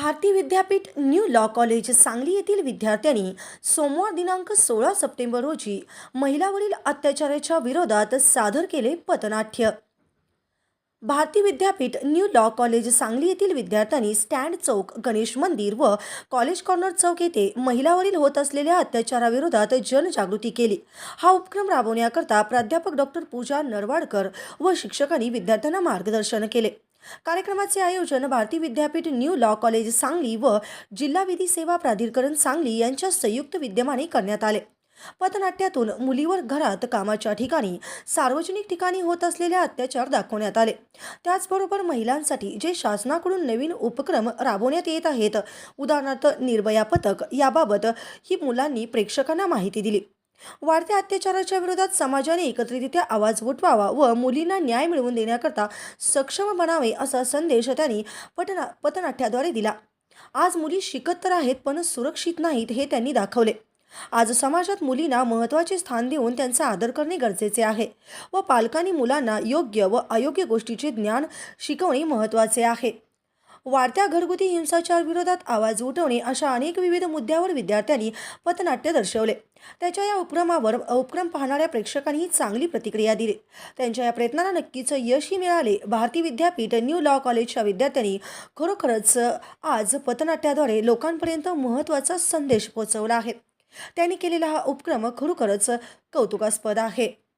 Bharati Vidyapeeth new law college Sangli येथील विद्यार्थ्यांनी सोमवार दिनांक सोळा सप्टेंबर रोजी महिलावरील अत्याचाराच्या विरोधात सादर केले पथनाट्य. Bharati Vidyapeeth new law college Sangli येथील विद्यार्थ्यांनी स्टँड चौक गणेश मंदिर व कॉलेज कॉर्नर चौक येथे महिलावरील होत असलेल्या अत्याचाराविरोधात जनजागृती केली. हा उपक्रम राबवण्याकरता प्राध्यापक डॉक्टर पूजा नरवाडकर व शिक्षकांनी विद्यार्थ्यांना मार्गदर्शन केले. कार्यक्रमाचे आयोजन Bharati Vidyapeeth new law college Sangli व जिल्हा विधी सेवा प्राधिकरण सांगली यांच्या संयुक्त विद्यमाने करण्यात आले. पथनाट्यातून मुलीवर घरात कामाच्या ठिकाणी सार्वजनिक ठिकाणी होत असलेले अत्याचार दाखवण्यात आले. त्याचबरोबर महिलांसाठी जे शासनाकडून नवीन उपक्रम राबवण्यात येत आहेत उदाहरणार्थ निर्भया पथक याबाबत ही मुलांनी प्रेक्षकांना माहिती दिली. वाढत्या अत्याचाराच्या विरोधात समाजाने एकत्रितरित्या आवाज उठवावा व मुलींना न्याय मिळवून देण्याकरता सक्षम बनावे असा संदेश त्यांनी पटना पथनाट्याद्वारे दिला. आज मुली शिकत तर आहेत पण सुरक्षित नाहीत हे त्यांनी दाखवले. आज समाजात मुलींना महत्त्वाचे स्थान देऊन त्यांचा आदर करणे गरजेचे आहे व पालकांनी मुलांना योग्य व अयोग्य गोष्टीचे ज्ञान शिकवणे महत्त्वाचे आहे. वाढत्या घरगुती हिंसाचार विरोधात आवाज उठवणे अशा अनेक विविध मुद्द्यावर विद्यार्थ्यांनी पथनाट्य दर्शवले. त्याच्या या उपक्रमावर उपक्रम पाहणाऱ्या प्रेक्षकांनी चांगली प्रतिक्रिया दिली. त्यांच्या या प्रयत्नांना नक्कीच यशही मिळाले. भारती विद्यापीठ न्यू लॉ कॉलेजच्या विद्यार्थ्यांनी खरोखरच आज पथनाट्याद्वारे लोकांपर्यंत महत्त्वाचा संदेश पोहोचवला आहे. त्यांनी केलेला हा उपक्रम खरोखरच कौतुकास्पद आहे.